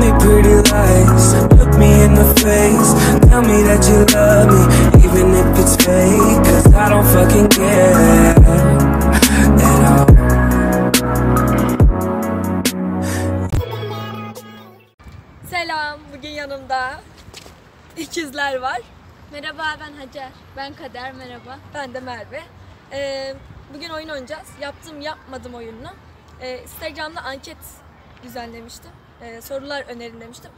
me pretty lies, look me in the face. Tell me that you love me, even if it's fake. Cause I don't fucking care at all. Selam. Bugün yanımda ikizler var. Merhaba ben Hacer. Ben Kader merhaba. Ben de Merve. Ee, bugün oyun oynayacağız. Yaptım yapmadım oyununu. Ee, Instagram'da anket düzenlemiştim. Ee, sorular önerin demiştim.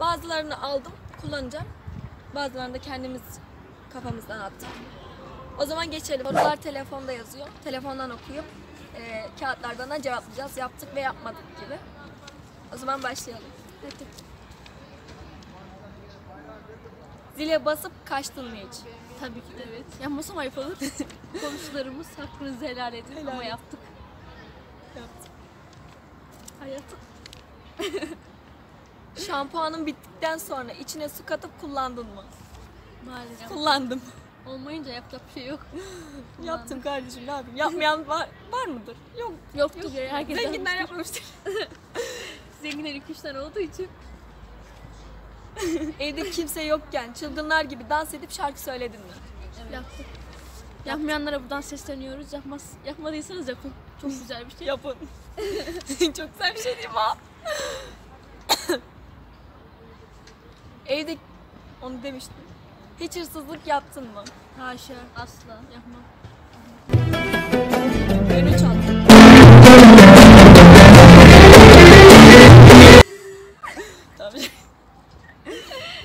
Bazılarını aldım, kullanacağım. Bazılarını da kendimiz kafamızdan attık. O zaman geçelim. Sorular telefonda yazıyor. Telefondan okuyup e, kağıtlardan da cevaplayacağız. Yaptık ve yapmadık gibi. O zaman başlayalım. Hadi. Zile basıp kaçtın mı hiç? Tabii ki de evet. Yapmasam ayıp olur. Komşularımız hakkınızı helal edin ama yaptık. Hayatım. Şampuanın bittikten sonra içine su katıp kullandın mı? Maalesef. Kullandım. Olmayınca yapacak bir şey yok. Yaptım kardeşim ne yapayım? Yapmayan var, var mıdır? Yok. Yoktu ya herkes Zenginler yapmamıştır. Zenginler 2-3 tane olduğu için. Evde kimse yokken çılgınlar gibi dans edip şarkı söyledin mi? Yaptık. Yapmayanlara buradan sesleniyoruz. Yapmaz, yapmadıysanız yapın. Çok güzel bir şey. Yapın. Çok güzel bir şey değil mi? Evde onu demiştim. Hiç hırsızlık yaptın mı? Haşa. Asla yapmam. Ürün çaldım. Tabii.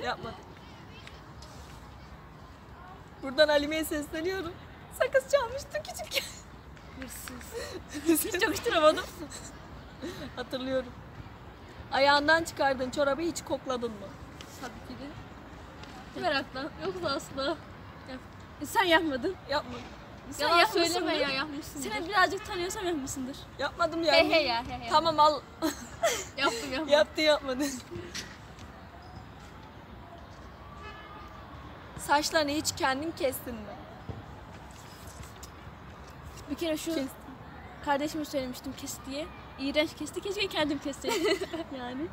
Yapmadım. Buradan Alime'ye sesleniyorum. Sakız çalmıştım küçükken. Hırsız. Hiç yakıştıramadım. Hatırlıyorum. Ayağından çıkardığın çorabı hiç kokladın mı? Tabii ki de. Merakla. Yoksa asla. Yap. E, sen yapmadın. Yapmadım. Sen Yalan söyleme ya, yapmışsındır. Seni birazcık tanıyorsam yapmışsındır. Yapmadım ya. He he ya he he. Tamam al. Yaptım yaptım. Yaptı yapmadı. Saçlarını hiç kendin kestin mi? Bir kere şu Kestim. kardeşime söylemiştim kes diye. İğrenç kesti. Keşke kendim kesseydim. yani.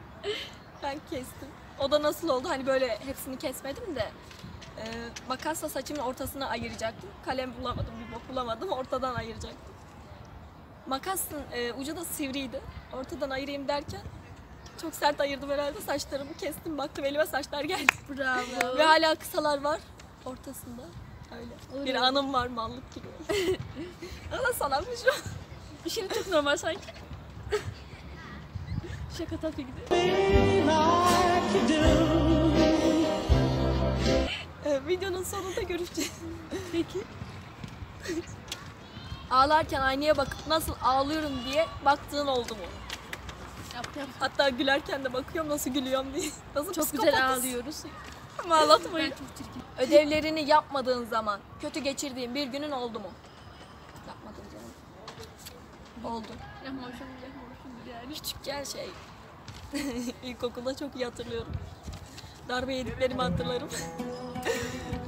Ben kestim. O da nasıl oldu? Hani böyle hepsini kesmedim de e, makasla saçımın ortasını ayıracaktım. Kalem bulamadım, bir bok bulamadım. Ortadan ayıracaktım. Makasın e, ucu da sivriydi. Ortadan ayırayım derken çok sert ayırdım herhalde. Saçlarımı kestim. Baktım elime saçlar geldi. Bravo. Ve hala kısalar var ortasında. Öyle. Olur. Bir anım var mallık gibi. Ama sanatmış o. Şimdi çok normal sanki. Şaka tabii de. Ee, videonun sonunda görüşeceğiz. Peki. Ağlarken aynaya bakıp nasıl ağlıyorum diye baktığın oldu mu? Yap yap. Hatta gülerken de bakıyorum nasıl gülüyorum diye. Nasıl Çok psikopatız. güzel ağlıyoruz. Ama ağlatmayın. Ben çok çirkin. Ödevlerini yapmadığın zaman kötü geçirdiğin bir günün oldu mu? Yapmadın canım. Oldu. Yapmamışım, yapmamışım yani. Küçükken şey, ilkokulda çok iyi hatırlıyorum. Darbe yediklerimi hatırlarım.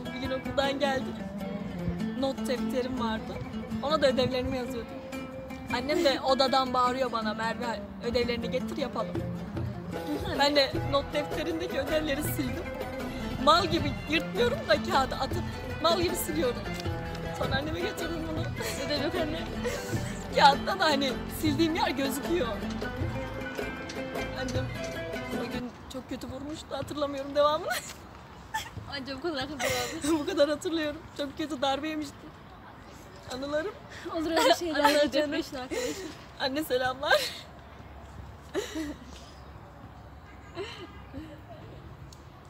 bir gün okuldan geldim. Not defterim vardı. Ona da ödevlerimi yazıyordum. Annem de odadan bağırıyor bana Merve ödevlerini getir yapalım. Ben de not defterindeki ödevleri sildim. Mal gibi yırtmıyorum da kağıdı atıp mal gibi siliyorum. Sonra anneme götürdüm bunu. Ödev yok anne. Kağıtta da hani sildiğim yer gözüküyor. Annem o gün çok kötü vurmuştu hatırlamıyorum devamını. Anca bu kadar vardı. Bu kadar hatırlıyorum. Çok kötü darbe yemiştim. Anılarım. Olur öyle şeyler. Canım. canım. arkadaşım. Anne selamlar.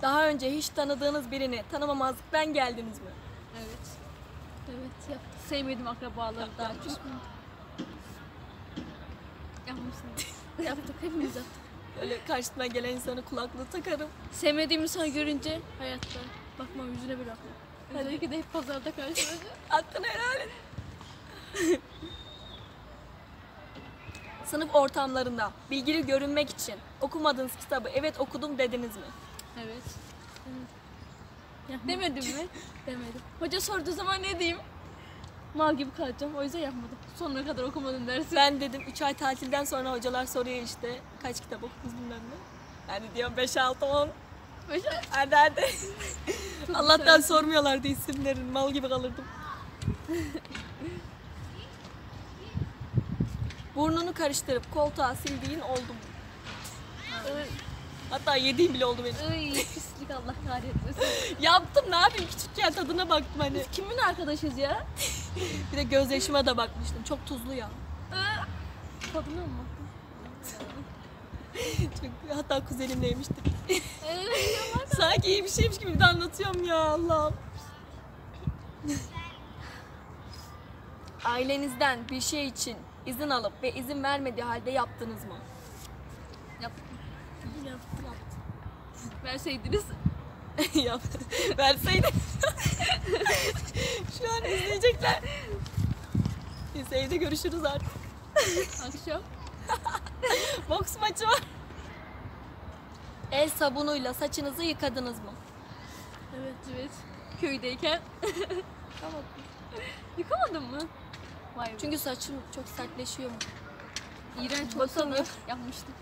Daha önce hiç tanıdığınız birini tanımamazlıktan geldiniz mi? Evet. Evet yaptım. Sevmedim akrabaları daha çok. Yapmışsın. Yaptık hepimiz yaptık. Öyle karşıma gelen insanı kulaklığı takarım. Sevmediğim insanı görünce hayatta bakmam yüzüne bir bakmam. Özellikle de hep pazarda karşılaşıyor. Hakkını helal et. Sınıf ortamlarında bilgili görünmek için okumadığınız kitabı evet okudum dediniz mi? Evet. evet. Demedim mi? Demedim. Hoca sorduğu zaman ne diyeyim? Mal gibi kalacağım. O yüzden yapmadım. Sonuna kadar okumadım dersi. Ben dedim 3 ay tatilden sonra hocalar soruyor işte kaç kitap okudunuz bilmem ne. Yani diyorum 5, 6, 10. Başa- Hadi hadi. Allah'tan sormuyorlardı isimlerini. Mal gibi kalırdım. Burnunu karıştırıp koltuğa sildiğin oldu mu? Hatta yediğim bile oldu benim. Iy pislik Allah kahretmesin. Yaptım ne yapayım küçükken tadına baktım hani. Biz kimin arkadaşız ya? Bir de gözyaşıma da bakmıştım. Çok tuzlu ya. Tadına mı? Çok, hatta kuzenimle yemiştik. Ee, Sanki iyi bir şeymiş gibi de anlatıyorum ya Allah'ım. Ailenizden bir şey için izin alıp ve izin vermediği halde yaptınız mı? Yaptım. Yaptım. Verseydiniz. Yap. Verseydin. Şu an izleyecekler. Neyse evde görüşürüz artık. Akşam. Boks maçı var. El sabunuyla saçınızı yıkadınız mı? Evet evet. Köydeyken. Tamam. Yıkamadın mı? Vay be. Çünkü saçım çok sertleşiyor mu? İğrenç olsa da yapmıştık.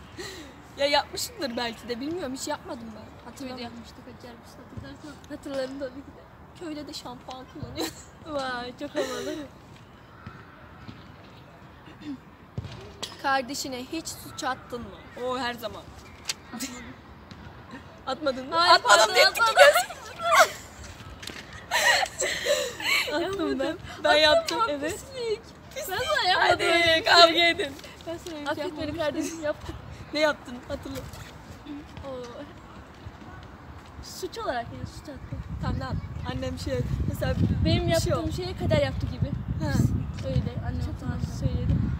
Ya yapmışımdır belki de bilmiyorum hiç yapmadım ben. Köyde Hatırlamıyorum. yapmıştık acarmış hatırlarsan. Hatırlarım tabii ki de. Köyde de şampuan kullanıyor. Vay çok havalı. Kardeşine hiç suç attın mı? O her zaman. Atmadın mı? Hayır, Atmadım pardon, diye atmadım. Attım ben. Ben yaptım evet. Pislik. Ben sana yapmadım. bir Hadi kavga edin. Ben sana öyle bir şey Affet beni yapmamıştım. kardeşim yaptım. Ne yaptın? Hatırla. Oo. Suç olarak yani suç attım. Tamam? Annem şey mesela Benim Bir şey yaptığım yok. şeye kader yaptı gibi. ha, Öyle annem sana söyledim.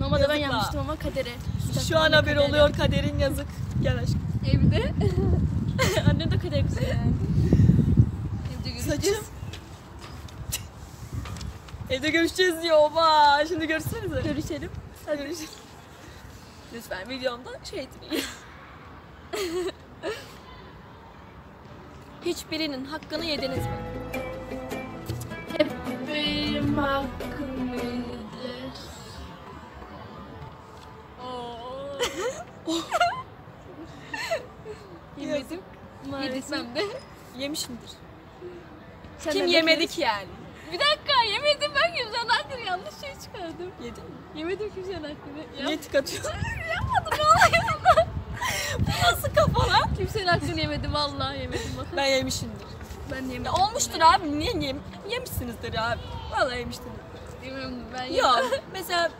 Normalde ben Yazık la. yapmıştım ama kadere. suç şu an anne haber kader oluyor kaderin yazık. Gel aşkım. Evde. annem de kader kızı yani. Evde görüşeceğiz. Saçım. Evde görüşeceğiz diyor. Oba. Şimdi görüşsenize. Görüşelim. Hadi görüşelim. Lütfen videomda şey etmeyin. Hiçbirinin hakkını yediniz mi? Hep benim hakkım yediler. Yemedim. Yedirsem de. Yemişimdir. Sen Kim de yemedi bekliyorsun. ki yani? Bir dakika yemedim ben hakkını yanlış şey çıkardım. Yedin mi? Yemedim kimsenin hakkını. Niye tık atıyorsun? yapmadım vallahi. Nasıl kafa lan? kimsenin hakkını yemedim vallahi yemedim bakın. Ben yemişimdir. Ben yemedim. Ya olmuştur abi. Niye yem yemişsinizdir abi. Vallahi yemiştir. Yemedim ben yemedim. Yok. Mesela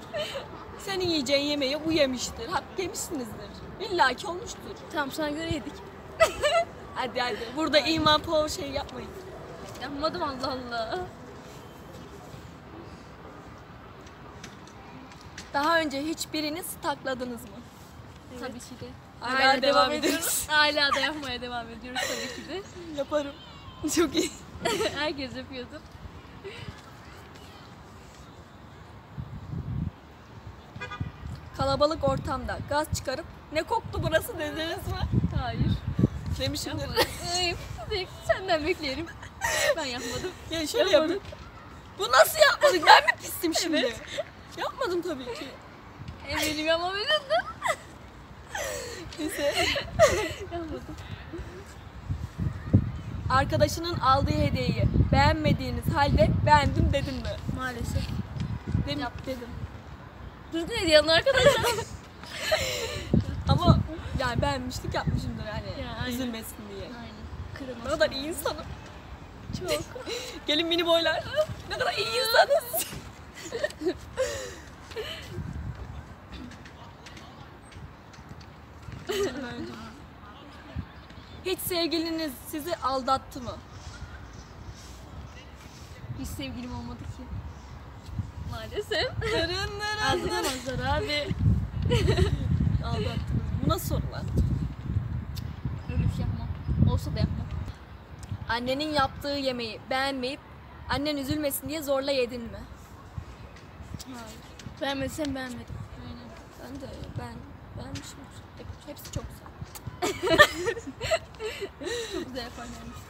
senin yiyeceğin yemeği bu yemiştir. Hak yemişsinizdir. İlla ki olmuştur. Tamam sana göre yedik. Hadi hadi. Burada iman po şey yapmayın. Yapmadım Allah Allah. Daha önce hiçbirini stakladınız mı? Tabii ki de. Hala devam ediyoruz. Hala da yapmaya devam ediyoruz tabii ki de. Yaparım. Çok iyi. Herkes yapıyordur. Kalabalık ortamda gaz çıkarıp ne koktu burası dediniz mi? Hayır. Demişimdir. Senden beklerim. Ben yapmadım. ya şöyle Yapmadım. yapın. Bu nasıl yapmadık? Ben mi pistim şimdi? Yapmadım tabii ki. Eminim da. Neyse. Yapmadım. Arkadaşının aldığı hediyeyi beğenmediğiniz halde beğendim dedim mi? Maalesef. Dedim, Yap. dedim. Düzgün hediye alın arkadaşlar. Ama yani beğenmişlik yapmışımdır yani. Ya, aynen. Üzülmesin diye. Aynen. Ne kadar iyi insanım. Çok. Gelin mini boylar. Ne kadar iyi insanız. Hiç sevgiliniz sizi aldattı mı? Hiç sevgilim olmadı ki. Maalesef. Ağzından azar abi. Aldattınız. Bu nasıl soru lan? Öyle bir şey yapmam. Olsa da yapmam. Annenin yaptığı yemeği beğenmeyip annen üzülmesin diye zorla yedin mi? Hayır. Beğenmediysen beğenmedim. Aynen. Ben de ben beğenmişimdir. Hep, hepsi çok güzel. Çok güzel yaparlarmış.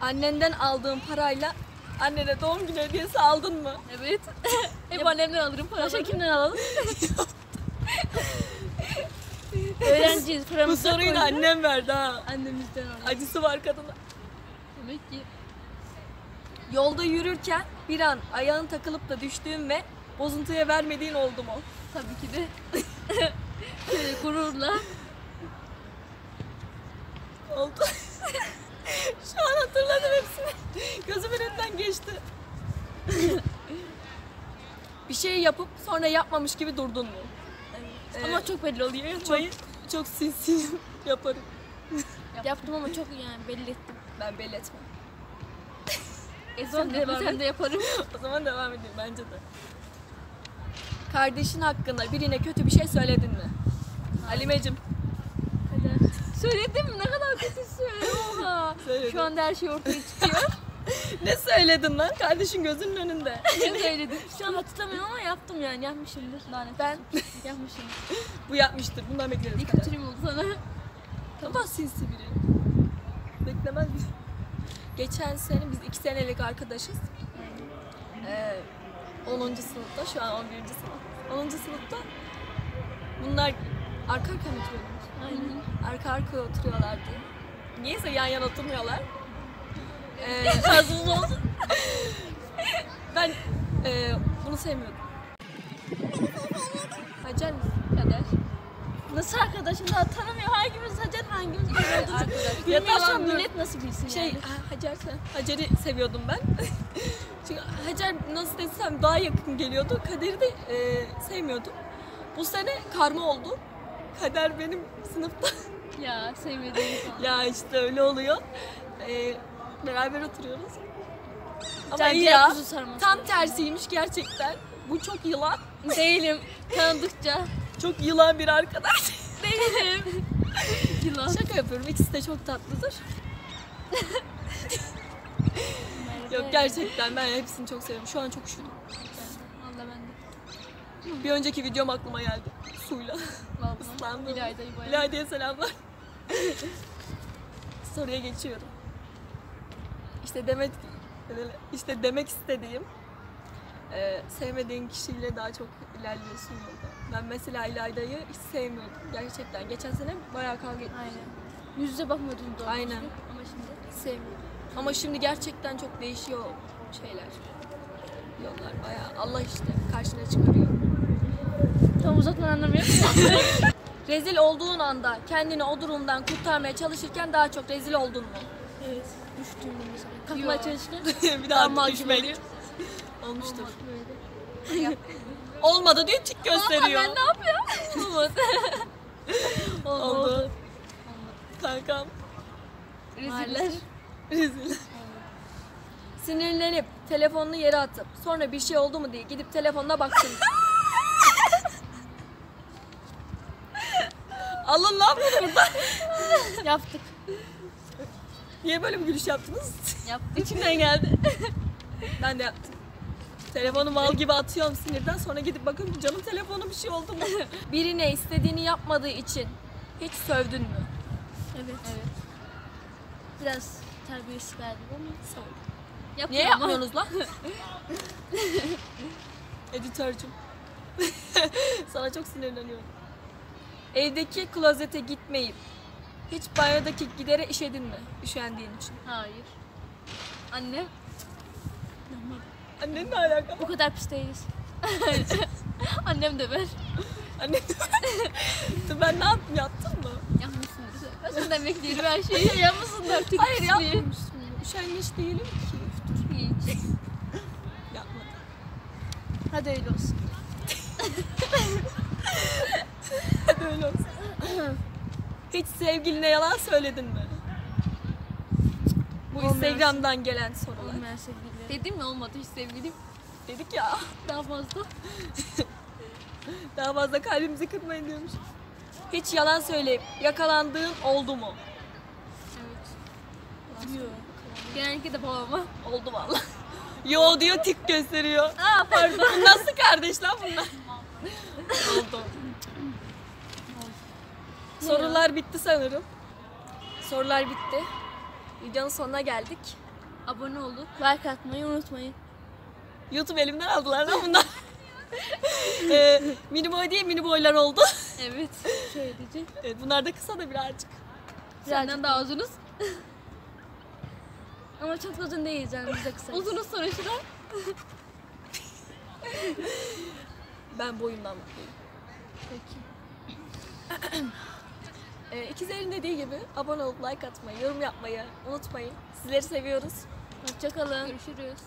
Annenden aldığın parayla Annene doğum günü hediyesi aldın mı? Evet. Hep annemden alırım paraları. Başka kimden alalım? Öğrenciyiz. Bu Paramızı soruyu da koyduk. annem verdi ha. Annemizden alalım. Acısı var kadına. Demek ki. Yolda yürürken bir an ayağın takılıp da düştüğün ve bozuntuya vermediğin oldu mu? Tabii ki de. Şöyle gururla. Oldu. Şu an hatırladım hepsini. Gözümün önünden geçti. bir şey yapıp sonra yapmamış gibi durdun mu? Evet. Ama çok belli oluyor. Yapmayı çok sinsi yaparım. Yaptım ama çok yani belli ettim. Ben belli etmem. E sen de, devam sen de yaparım. O zaman devam edeyim bence de. Kardeşin hakkında birine kötü bir şey söyledin mi? Halimeciğim. Hadi. Söyledim mi? Ne kadar kötü söylüyorum. Oha. Söyledim. Şu anda her şey ortaya çıkıyor. Ne söyledin lan? Kardeşin gözünün önünde. ne söyledim? Şu an hatırlamıyorum ama yaptım yani. Yapmışımdır. Lanet. Ben Yapmışım. bu yapmıştır. Bundan bekleriz. Bir kötülüğüm oldu sana. Ama sinsi biri. Beklemez bir. Geçen sene biz iki senelik arkadaşız. Ee, 10. sınıfta, şu an 11. sınıf. 10. sınıfta bunlar arka arka mı oturuyorlar? Aynen. Arka arkaya oturuyorlardı. Niyeyse yan yana oturmuyorlar. Ee, Tarzımız olsun. ben e, bunu sevmiyordum. Hacer misin? Kader. Nasıl arkadaşım daha tanımıyor. Hangimiz Hacer hangimiz Kader tamam, dur. millet nasıl bilsin Şey, yani. ha, Hacer sen. Hacer'i seviyordum ben. Çünkü Hacer nasıl desem daha yakın geliyordu. Kader'i de e, sevmiyordum. Bu sene karma oldu. Kader benim sınıfta. Ya sevmediğim falan. ya işte öyle oluyor. E, beraber oturuyoruz. Ama iyi ya. Tam tersiymiş gerçekten. Bu çok yılan. Değilim. Tanıdıkça. Çok yılan bir arkadaş. Değilim. Yılan. Şaka yapıyorum. İkisi de çok tatlıdır. Yok gerçekten ben hepsini çok seviyorum. Şu an çok üşüdüm. Valla ben de. Bir önceki videom aklıma geldi. Suyla. Valla. Islandım. İlayda'yı bayağı. İlayda'ya selamlar. Soruya geçiyorum. İşte demek işte demek istediğim e, sevmediğin kişiyle daha çok ilerliyorsun yolda. Ben mesela İlayda'yı hiç sevmiyordum gerçekten. Geçen sene bayağı kavga etmiştim. Aynen. Yüz yüze bakmıyordun doğru Aynen. Ama şimdi Sevmiyorum. Ama şimdi gerçekten çok değişiyor şeyler. Yollar bayağı. Allah işte karşına çıkarıyor. tam uzaktan anlamıyorum. Rezil olduğun anda kendini o durumdan kurtarmaya çalışırken daha çok rezil oldun mu? evet. Düştüğümde mesela. Yok. çalışırken. bir daha Damla düşmek. Olmuştur. Olmadı diyor tik gösteriyor. Ben ne yapıyorum? Olmadı. Olmadı. Oldu. Kankam. Reziller. Rezil. Sinirlenip telefonunu yere atıp sonra bir şey oldu mu diye gidip telefonuna baktın. Alın lan bunu burada. Yaptık. Niye böyle bir gülüş yaptınız? Yaptık. İçimden geldi. Ben de yaptım. Telefonu mal gibi atıyorum sinirden sonra gidip bakıyorum canım telefonu bir şey oldu mu? Birine istediğini yapmadığı için hiç sövdün mü? Evet. Evet. Biraz terbiyesiz verdim ama Sövdüm. yapıyorum Niye ama. yapmıyorsunuz lan? Editörcüm. Sana çok sinirleniyorum. Evdeki klozete gitmeyip hiç banyodaki gidere işedin mi? Üşendiğin için. Hayır. Annem. Annen ne alaka? O kadar pis değiliz. Annem de ben. Annen Dur ben ne yaptım? Yattın mı? Yapmışsındır. Ben senden bekliyorum her şeyi. Yapmışsın artık. Hayır pisliği. yapmamıştım. Üşengeç değilim ki. Hiç. Yapmadım. Hadi öyle olsun. Hadi öyle olsun. Hiç sevgiline yalan söyledin mi? Bu Olmayan Instagram'dan gelen sorular. Olmayan sevgili. Dedim mi olmadı hiç sevgilim. Dedik ya. Daha fazla. Daha fazla kalbimizi kırmayın diyormuş. Hiç yalan söyleyip yakalandığın oldu mu? Evet. Diyor. Genellikle de babama. Oldu valla. Yo diyor tik gösteriyor. Aa pardon. Nasıl kardeş lan bunlar? Oldu. Sorular bitti sanırım. Sorular bitti. Videonun sonuna geldik. Abone olup like atmayı unutmayın. YouTube elimden aldılar lan bunlar. ee, mini boy diye mini boylar oldu. Evet. Şöyle diyeceğim. evet, bunlar da kısa da birazcık. Senden daha uzunuz. Ama çok uzun değil canım biz de kısa. Uzunuz sonra şuna. ben boyumdan mutluyum. Peki. Ee, ikizlerin dediği gibi abone olup like atmayı, yorum yapmayı unutmayın. Sizleri seviyoruz. Hoşçakalın. Görüşürüz.